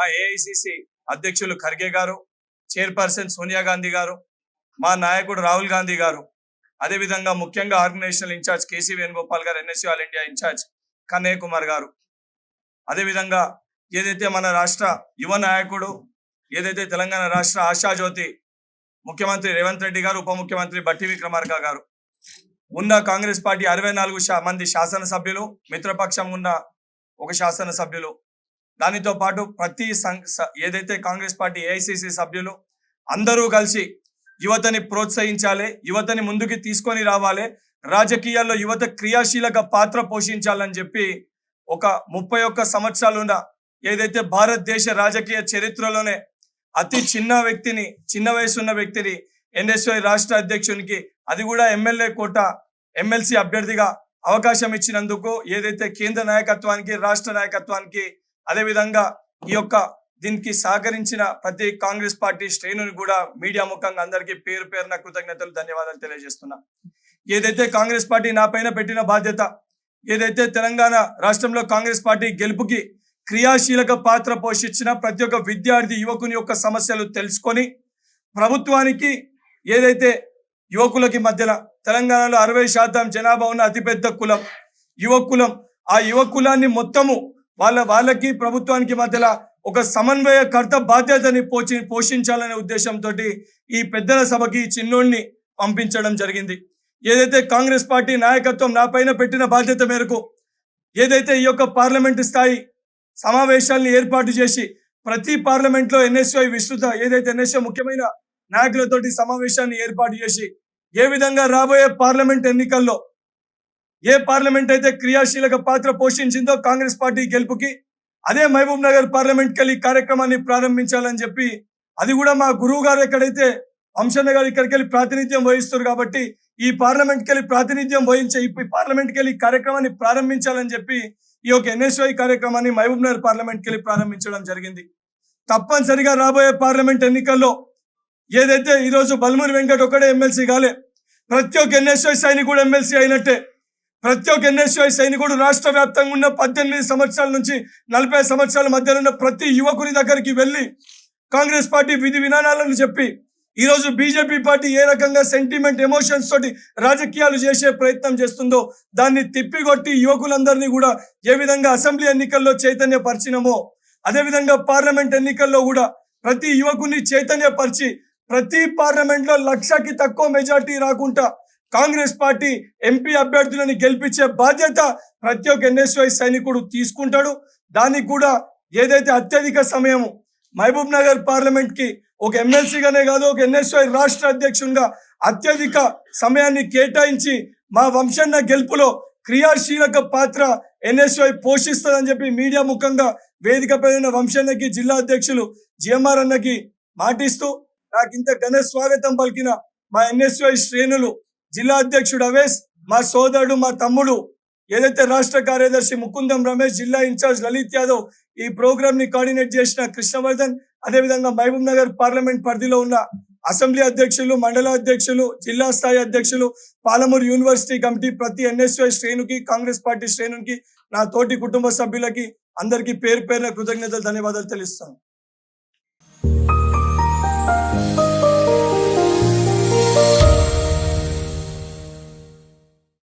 మా ఏఐసిసి అధ్యక్షులు ఖర్గే గారు చైర్పర్సన్ సోనియా గాంధీ గారు మా నాయకుడు రాహుల్ గాంధీ గారు అదేవిధంగా ముఖ్యంగా organisational incharge KC Venugopal garu NSC all India incharge Kanhaiya Kumar garu. అదేవిధంగా ఏదైతే మన రాష్ట్ర యువ నాయకుడు ఏదైతే తెలంగాణ రాష్ట్ర ఆశాజ్యోతి ముఖ్యమంత్రి రేవంత్ రెడ్డి గారు ఉప ముఖ్యమంత్రి బట్టి విక్రమార్క గారు. ఉన్న కాంగ్రెస్ పార్టీ అరవై నాలుగు మంది శాసనసభ్యులు మిత్రపక్షం ఉన్న ఒక శాసనసభ్యులు దానితో పాటు ప్రతి ఏదైతే కాంగ్రెస్ పార్టీ ఏఐసిసి సభ్యులు అందరూ కలిసి యువతని ప్రోత్సహించాలి యువతని ముందుకు తీసుకొని రావాలి రాజకీయాల్లో యువత క్రియాశీలక పాత్ర పోషించాలని చెప్పి ఒక ముప్పై ఒక్క సంవత్సరాలున్న ఏదైతే భారతదేశ రాజకీయ చరిత్రలోనే అతి చిన్న వ్యక్తిని చిన్న వయసున్న వ్యక్తిని ఎన్ఎస్ఐ రాష్ట్ర అధ్యక్షునికి అది కూడా ఎమ్మెల్యే కోట ఎమ్మెల్సీ అభ్యర్థిగా అవకాశం ఇచ్చినందుకు ఏదైతే కేంద్ర నాయకత్వానికి రాష్ట్ర నాయకత్వానికి అదేవిధంగా ఈ యొక్క దీనికి సహకరించిన ప్రతి కాంగ్రెస్ పార్టీ శ్రేణుని కూడా మీడియా ముఖంగా అందరికీ పేరు పేరున కృతజ్ఞతలు ధన్యవాదాలు తెలియజేస్తున్నా. ఏదైతే కాంగ్రెస్ పార్టీ నా పైన పెట్టిన బాధ్యత ఏదైతే తెలంగాణ రాష్ట్రంలో కాంగ్రెస్ పార్టీ గెలుపుకి క్రియాశీలక పాత్ర పోషించిన ప్రతి ఒక్క విద్యార్థి యువకుని యొక్క సమస్యలు తెలుసుకొని ప్రభుత్వానికి ఏదైతే యువకులకి మధ్యన తెలంగాణలో అరవై శాతం జనాభా ఉన్న అతిపెద్ద కులం యువకులం ఆ యువకులాన్ని మొత్తము వాళ్ళ వాళ్ళకి ప్రభుత్వానికి మధ్యలో ఒక సమన్వయకర్త బాధ్యతని పోచి పోషించాలనే ఉద్దేశంతో ఈ పెద్దల సభకి ఈ చిన్నోడిని పంపించడం జరిగింది. ఏదైతే కాంగ్రెస్ పార్టీ నాయకత్వం నా పైన పెట్టిన బాధ్యత మేరకు ఏదైతే ఈ యొక్క పార్లమెంటు స్థాయి సమావేశాలను ఏర్పాటు చేసి ప్రతి పార్లమెంట్లో ఎన్ఎస్ఐ విస్తృత ఏదైతే ఎన్ఎస్ఐ ముఖ్యమైన నాయకులతోటి సమావేశాన్ని ఏర్పాటు చేసి ఏ విధంగా రాబోయే పార్లమెంట్ ఎన్నికల్లో ఏ పార్లమెంట్ అయితే క్రియాశీలక పాత్ర పోషించిందో కాంగ్రెస్ పార్టీ గెలుపుకి అదే మహబూబ్ నగర్ పార్లమెంట్ కెళ్ళి కార్యక్రమాన్ని ప్రారంభించాలని చెప్పి అది కూడా మా గురువు గారు ఎక్కడైతే వంశన్న గారు ఇక్కడికి వెళ్ళి ప్రాతినిధ్యం వహిస్తారు కాబట్టి ఈ పార్లమెంట్ కెళ్ళి ప్రాతినిధ్యం వహించే ఈ పార్లమెంట్ కెళ్ళి కార్యక్రమాన్ని ప్రారంభించాలని చెప్పి ఈ యొక్క ఎన్ఎస్వై కార్యక్రమాన్ని మహబూబ్ నగర్ పార్లమెంట్ కెళ్ళి ప్రారంభించడం జరిగింది. తప్పనిసరిగా రాబోయే పార్లమెంట్ ఎన్నికల్లో ఏదైతే ఈరోజు బల్మూరి వెంకట్ ఒక్కడే ఎమ్మెల్సీ కాలే ప్రతి ఒక్క ఎన్ఎస్ఐ కూడా ఎమ్మెల్సీ అయినట్టే ప్రతి ఒక్క ఎన్ఎస్ఐ సైనికుడు రాష్ట్ర వ్యాప్తంగా ఉన్న పద్దెనిమిది సంవత్సరాల నుంచి నలభై సంవత్సరాల మధ్యలో ఉన్న ప్రతి యువకుని దగ్గరికి వెళ్ళి కాంగ్రెస్ పార్టీ విధి విధానాలను చెప్పి ఈరోజు బీజేపీ పార్టీ ఏ రకంగా సెంటిమెంట్ ఎమోషన్స్ తోటి రాజకీయాలు చేసే ప్రయత్నం చేస్తుందో దాన్ని తిప్పికొట్టి యువకులందరినీ కూడా ఏ విధంగా అసెంబ్లీ ఎన్నికల్లో చైతన్యపరిచినమో అదేవిధంగా పార్లమెంట్ ఎన్నికల్లో కూడా ప్రతి యువకుని చైతన్యపరిచి ప్రతి పార్లమెంట్లో లక్షకి తక్కువ మెజార్టీ రాకుండా కాంగ్రెస్ పార్టీ ఎంపీ అభ్యర్థులను గెలిపించే బాధ్యత ప్రతి ఒక్క ఎన్ఎస్వై సైనికుడు తీసుకుంటాడు. దానికి కూడా ఏదైతే అత్యధిక సమయం మహబూబ్ నగర్ పార్లమెంట్కి ఒక ఎమ్మెల్సీగానే కాదు ఒక ఎన్ఎస్వై రాష్ట్ర అధ్యక్షునిగా అత్యధిక సమయాన్ని కేటాయించి మా వంశన్న గెలుపులో క్రియాశీలక పాత్ర ఎన్ఎస్వై పోషిస్తుందని చెప్పి మీడియా ముఖంగా వేదిక పెరిగిన వంశన్నకి జిల్లా అధ్యక్షులు జిఎంఆర్ అన్నకి మాటిస్తూ నాకు ఇంత ఘన స్వాగతం పలికిన మా ఎన్ఎస్వై శ్రేణులు జిల్లా అధ్యక్షుడు అవేస్ మా సోదరుడు మా తమ్ముడు ఏదైతే రాష్ట్ర కార్యదర్శి ముకుందం రమేష్ జిల్లా ఇన్ఛార్జ్ లలిత్ యాదవ్ ఈ ప్రోగ్రామ్ని కోఆర్డినేట్ చేసిన కృష్ణవర్ధన్ అదేవిధంగా మహబూబ్ నగర్ పార్లమెంట్ పరిధిలో ఉన్న అసెంబ్లీ అధ్యక్షులు మండల అధ్యక్షులు జిల్లా స్థాయి అధ్యక్షులు పాలమూరు యూనివర్సిటీ కమిటీ ప్రతి ఎన్ఎస్వై శ్రేణుకి కాంగ్రెస్ పార్టీ శ్రేణుకి నా తోటి కుటుంబ సభ్యులకి అందరికీ పేరు పేరున కృతజ్ఞతలు ధన్యవాదాలు తెలుస్తాను.